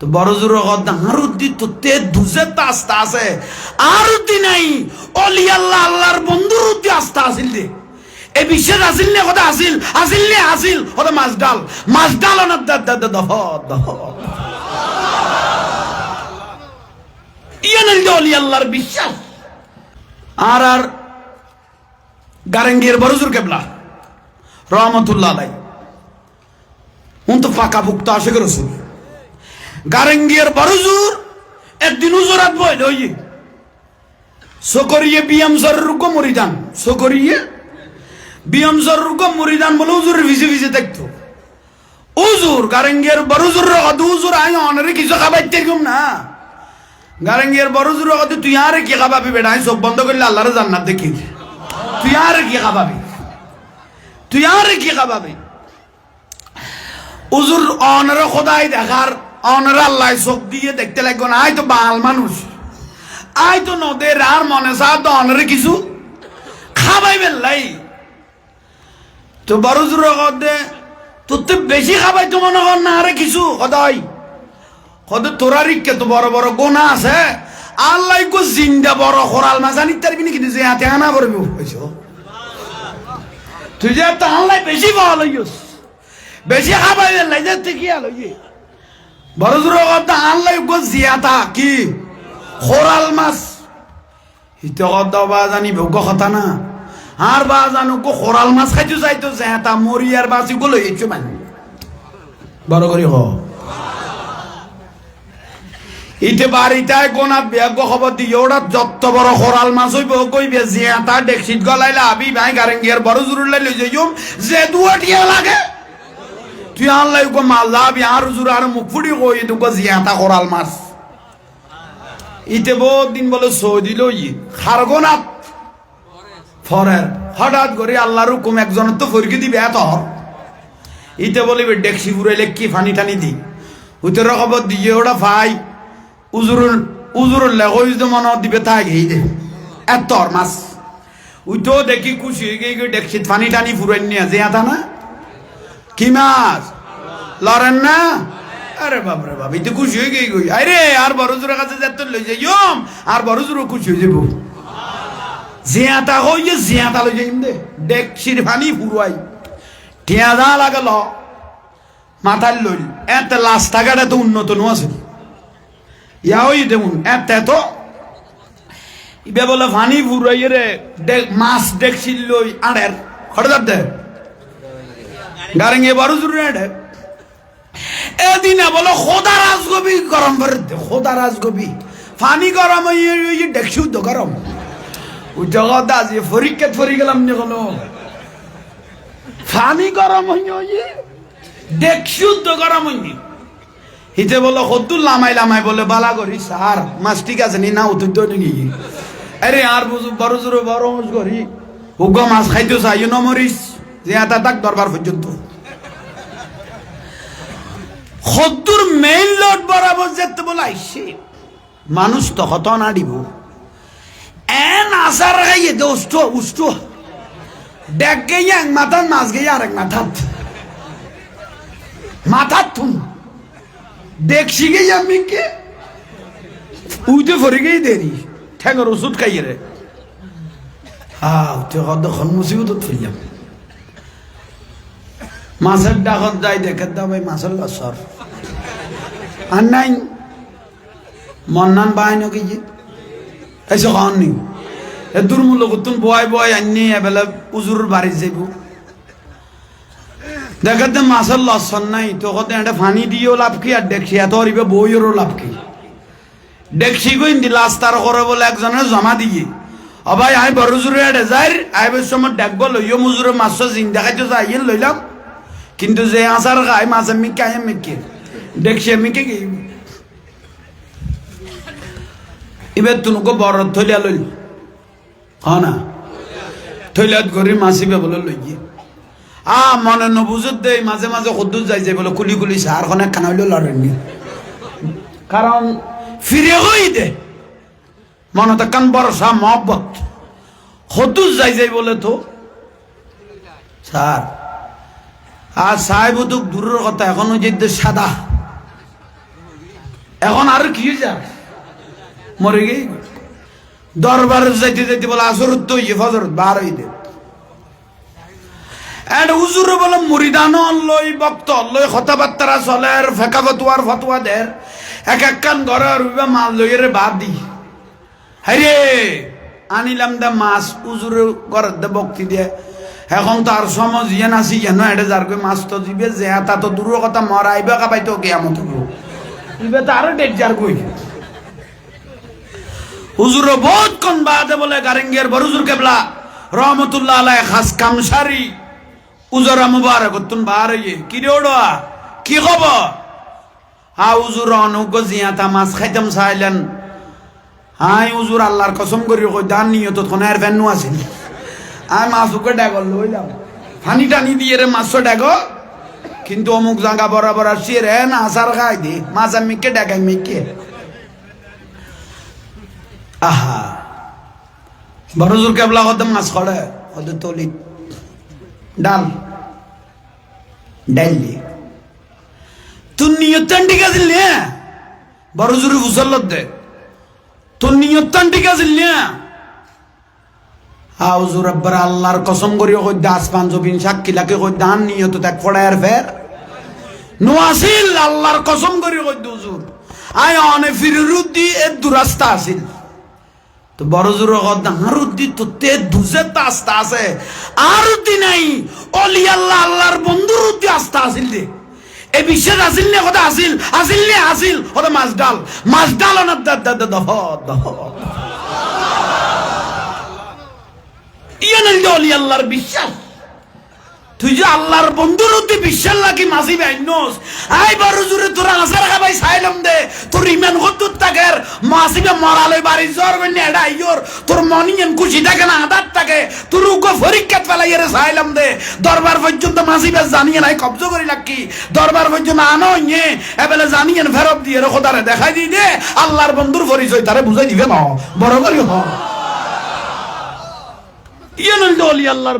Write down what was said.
তো বড় জোর কথা আরুদ্দি তো তে দুজে তা আস্তা আছে। আরুদ্দি নাই, অলি আল্লাহ, আল্লাহর বন্ধুর উদ্দি আস্তা আসিল দে। এই বিশ্বের আসিল নে কথা আসিল আসিল নে আসিল হতে মাছ ডাল? মাছ ডাল অনার দা দা দহ দহ ইয়ানের অলি আল্লাহর বিশ্বাস। আর আর গারেঙ্গির বড়জুর কেবলা। রহমতুল্লাহ আলাই উন তো পাকা ভুক্ত আশেখ রসুল। গারেঙ্গির বড়জুর একদিন উজরাত বইল ওই সকরিয়ে বিয়াম সরুক মরিদান সকরিয়ে বিয়াম সরুক মরিদান বলে উজুরের ভিজে ভিজে দেখতো। উজুর গারেঙ্গির বড়জুর রকত উজুর আই অনারে কিছু খাবাইতে কম না। গারেঙ্গির বড়জুর রকত তুই আর কি খাবাবি বেটা? সব বন্ধ করলে আল্লাহরে জান্নাত দেখি তুই আর কি খাবাবি? তুই আর কি খাবাবি? উজুর অনারে খোদাই দেখার অনারে আল্লাহ চোখ দিয়ে দেখতে লাগবে না আয় তো বাল মানুষ। আয় তো নদের আর মনে চা তো অনারে কিছু। খাবাই বেল্লাই। তো বড় জোর দে তোর তো বেশি খাবাই তো মনে কর না আরে কিছু, সদাই। সদে তোরা রিক্কে তো বড় বড় গোনা আছে। আল্লাহ গো জিন্দা বড় খরাল মাঝানি তার বিনি কিন্তু যে হাতে আনা করবি হয়েছ তুই যে তো আল্লাহ বেশি ভালো বেশি খাবাই বেল্লাই, যে তুই কি আলো বড় জোর কথা আল্লাহ গো জিয়াতা কি? খোরাল মাছ। হিতে কথা বা জানি ভোগ্য কথা না। আর বা জানো কো খোরাল মাছ খাইতে যাইতো জেতা মরি আর বাসি গুলো এইছো মানে। বড় করে হ। ইতে বাড়িটায় কোনাত বিয়াগ্য খবর দিয়ে ওরা যত বড় খোরাল মাছ হইব কইবে জেতা ডেকশিট গলাইলে, আবি ভাই গারেঙ্গিয়ার বড় জুরুর লাইলে যাইম। যে দুয়াটিয়া লাগে। তুই আনলাই কো মাল যাবি আর জুর আর মুখ ফুড়ি কই তুকো জিয়াতা খোরাল মাছ ইতে বহুত দিন বলে সৌদি লই খারগোনাথ ফরের হঠাৎ করে আল্লাহর হুকুম একজনের তো ফরকি দিবে এত হর ইতে বলিবে ডেকসি ফুরাইলে কি ফানি টানি দি উতের খবর দিয়ে ওটা ভাই উজুরুল উজুরুল লেগো ইউজ মন দিবে তাই ঘেই দে এত হর মাছ উইতো দেখি খুশি হয়ে গিয়ে ডেকসি ফানি টানি ফুরাই নিয়ে যে আতা না কি মাছ লড়েন না? আরে বাপরে বাপ ইতে খুশি হয়ে গিয়ে গই। আরে আর বড় জোরের কাছে যেতে লই যাইম আর বড় জোরও খুশি হয়ে যাব। জিয়াতা হইয়ে জিয়াতা লই যাইম দে। ডেকসির ফানি ফুরুয়াই। টিয়াদা লাগাল মাথার লইল এত রাস্তাঘাট এত উন্নত নো আছে। ইয়া ওই দেখুন, এত এত। ইবে বলে ফানি ফুরাই রে। মাছ ডেকসির লই আড়ের। খড়দার দে। গারেঙ্গে জুড়ে আড়ে। এদিনে বলে, খোদা রাজগবি গরম করে খোদা রাজগবি। ফানি গরম ডেকসি উদ্দ গরম। জগৎ আজি পরীক্ষা ফরি গেলাম নি কোনো ফানি গরম হইয়ে ডেকসি উদ্দ গরম হইয়ে হিতে বলে সদ্দুর লামাই লামাই বলে, বালা করি সার মাছ ঠিক আছে নি, না উত্তর তো নাকি আরে, আর বুঝু, বড় জোরে বড় করি উগ্র মাছ খাইতে চাই নমরিস যে এটা তাক দরবার পর্যন্ত। সদ্দুর মেইন লোড বরাবর যেতে বলে আইসে, মানুষ তো হত না দিব। এন আসার গাইয়ে দে উষ্ট ডেক গেয়ে এক মাথার মাছ গেয়ে আরেক মাথাত। মাথার থুন। দেখছি গেই আমি কে। উইতে ফরে গেই দেরি। ঠ্যাঙের ওষুধ খাইয়ে রে। হ্যাঁ উঠে হদ মুসিবত ফেললাম। মাছের ডাকত যাই দেখে দাও ভাই, মাছের লসর আর নাই, মন্নান বাই নাকি যে এসে খাওয়ান নি। এ দুর্মূল্য করতুন বয় বয় আননি এবেলা উজুর বাড়ি যাইব। দেখাতে মাছের লসন নাই তো কত এটা ফানি দিয়েও লাভ কি, আর দেখছি এত হরিবে বইয়েরও লাভ কি। দেখছি গই দি লাস্তার করে বলে একজনের জমা দিয়ে। ভাই, আই বড় জুড়ে এড়ে যাই আইবের সময় দেখব লইও মুজুরে মাছ জিন দেখাইতে যাই লইলাম কিন্তু যে আচার খাই মাছ আমি খাই আমি কে দেখছি আমি কি? এবার তুনুকো বড় থলিয়া লইল হ না? থলিয়াত গরি মাছিবে বলে লই গিয়ে। আ, মনে নবুজত দে মাঝে মাঝে সদ্দুর যাই যাই বলে কুলি কুলি সার খনে খানা হইলেও লড়েননি কারণ ফিরে হই দে। মনে তো কান বরসা মহব্বত। সদ্দুর যাই যাই বলে তো। স্যার আর সাহেব দূরের কথা, এখনও যে সাদা। এখন আর কি যা মরে গেই। দরবার যাইতে যাইতে বলে, আসর তো ইয়ে ফজর, বার হইতে। এন্ড হুজুর বলে, মুরিদান লই বক্ত লই কথাবার্তা চলের ফেকা ফতুয়ার ফতুয়া দের এক এক কান ঘরে রুইবা মাল লইয়ের বাদ দি। হাইরে, আনিলাম দে মাছ উজুর ঘরের দে বক্তি দিয়ে এখন তো আর সমজ ইয়ে নাসি যেন এটা যার কই মাছ তো দিবে যে তা তো দূর কথা মরাইবে কাবাই তো কেমন ইবে তো আরও ডেট যার কই হুজুর বহুত কোন বাদে বলে গারেঙ্গের বড় হুজুর কেবলা রহমতুল্লাহ আলাই খাস কামসারি উজরা মুবারক তুন বার ইয়ে কি রে ওড়া কি খবর হা উজুর অনুগ জিয়াতা মাছ খাইতাম চাইলেন। হাই উজুর আল্লাহর কসম করি কই দান নিয়ত কোন এর ফেন্নু আছিল? আই মাছুকে ডাগল লইলাম ফানি টানি দিয়ে রে মাছ ডাগ। কিন্তু অমুক জায়গা বরাবর আসছি রে, না আসার খাই দি। মাছ আমি কে ডাকাই মিকে আহা। বড় জোর কেবলা হতে মাছ খড়ে, হতে তলি। ডাল। দিয়ে তোর নিয়তান ঠিক আছিল নে? বড় জোরে ফুসল দে তোর নিয়তান ঠিক আছিল নে? হাউজুর আব্বার আল্লাহর কসম করি কই দাস পাঞ্জবিন সাক্ষী লাকে কই দান নিয়ত তাক ফড়ায়ার ফের। নো আসিল আল্লাহর কসম করি কই হুজুর। আয় অনে ফিরুদ্দি এ দুরাস্তা আসিল। তো বড় জোর হারুদ্দি তো তে দুজে তা আস্তা আছে। আরুদ্দি নাই, অলি আল্লাহ, আল্লাহর বন্ধুর উদ্দি আস্তা আসিল দে এই বিশ্বাস আসিল নে কথা আসিল? আসিল নে, আসিল ওটা মাছ ডাল। মাছ ডাল অনার দহ দহ দহ ইয়ে নাই অলি আল্লাহর বিশ্বাস। তুই যে আল্লাহর বন্ধুর উদ্দি বিশ্বাস লাগি মাসি বাইনস আই বড় জুরে তোরা আসার খাবাই সাইলাম দে। তোর ইমান হদ্দুর তাকের মাসিবে মরালে বাড়ি জ্বর বেনে এডা আইয়োর তোর মনি এন খুশি থাকে না, আদার থাকে। তোর উগো পরীক্ষাত ফেলাই এর সাইলাম দে। দরবার পর্যন্ত মাসিবে জানিয়ে নাই, কবজ করি লাকি দরবার পর্যন্ত আনো ইয়ে। এবেলে ফেরত দিয়ে রে, খোদারে দেখাই আল্লাহর বন্ধুর পরিচয় তারে বুঝাই দিবে না বড় করি হ ইয়ে নইল অলি আল্লাহর